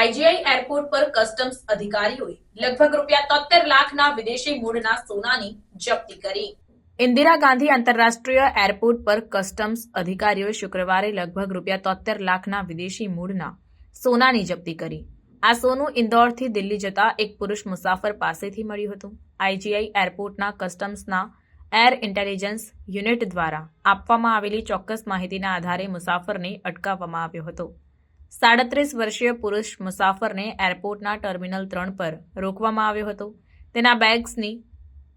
IGI airport પર customs અધિકારીઓએ લગભગ રૂપિયા તોતેર લાખના વિદેશી મૂળના સોનાની જપ્તી કરી. ઇન્દિરા ગાંધી આંતરરાષ્ટ્રીય એરપોર્ટ પર કસ્ટમ્સ અધિકારીઓએ શુક્રવારે લગભગ રૂપિયા તોતેર લાખના વિદેશી મૂળના સોનાની જપ્તી કરી. આ સોનું ઇન્દોરથી દિલ્હી જતા એક પુરુષ મુસાફર પાસેથી મળ્યું હતું. આઈજીઆઈ એરપોર્ટના કસ્ટમ્સના એર ઇન્ટેલિજન્સ યુનિટ દ્વારા આપવામાં આવેલી ચોક્કસ માહિતીના આધારે મુસાફરને અટકાવવામાં આવ્યો હતો. સાડત્રીસ વર્ષીય પુરુષ મુસાફરને એરપોર્ટના ટર્મિનલ ત્રણ પર રોકવામાં આવ્યો હતો. તેના બેગ્સની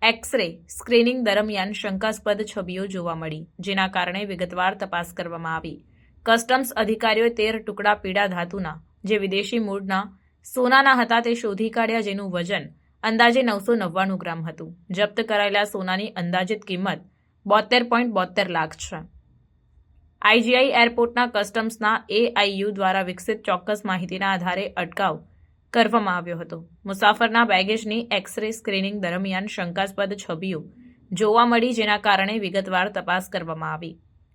એક્સ-રે સ્ક્રીનિંગ દરમિયાન શંકાસ્પદ છબીઓ જોવા મળી, જેના કારણે વિગતવાર તપાસ કરવામાં આવી. કસ્ટમ્સ અધિકારીઓએ તેર ટુકડા પીડા ધાતુના, જે વિદેશી મૂળના સોનાના હતા તે શોધી કાઢ્યા જેનું વજન અંદાજે નવસો નવ્વાણું ગ્રામ હતું. જપ્ત કરાયેલા સોનાની અંદાજિત કિંમત બોતેર પોઈન્ટ બોતેર લાખ છે. આઈજીઆઈ એરપોર્ટના કસ્ટમ્સના એઆઈયુ દ્વારા વિકસિત ચોક્કસ માહિતીના આધારે અટકાવ કરવામાં આવ્યો હતો. મુસાફરના બેગેજની એક્સ-રે સ્ક્રીનિંગ દરમિયાન શંકાસ્પદ છબીઓ જોવા મળી જેના કારણે વિગતવાર તપાસ કરવામાં આવી.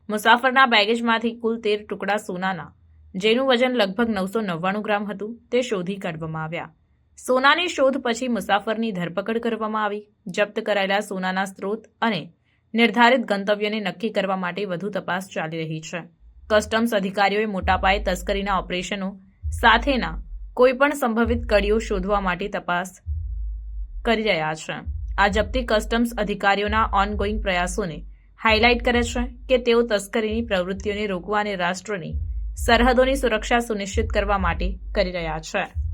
મુસાફરના બેગેજમાંથી કુલ તેર ટુકડા સોનાના, જેનું વજન લગભગ નવસો નવ્વાણું ગ્રામ હતું, તે શોધી કાઢવામાં આવ્યા. સોનાની શોધ પછી મુસાફરની ધરપકડ કરવામાં આવી. જપ્ત કરાયેલા સોનાના સ્ત્રોત અને નિર્ધારિત ગંતવ્યને નક્કી કરવા માટે વધુ તપાસ ચાલી રહી છે. કસ્ટમ્સ અધિકારીઓએ મોટાપાયે તસ્કરીના ઓપરેશનો સાથેના કોઈપણ સંભવિત કડીઓ શોધવા માટે તપાસ કરી રહ્યા છે. આ જપ્તી કસ્ટમ્સ અધિકારીઓના ઓનગોઈંગ પ્રયાસોને હાઇલાઇટ કરે છે કે તેઓ તસ્કરીની પ્રવૃત્તિઓને રોકવા અને રાષ્ટ્રની સરહદોની સુરક્ષા સુનિશ્ચિત કરવા માટે કરી રહ્યા છે.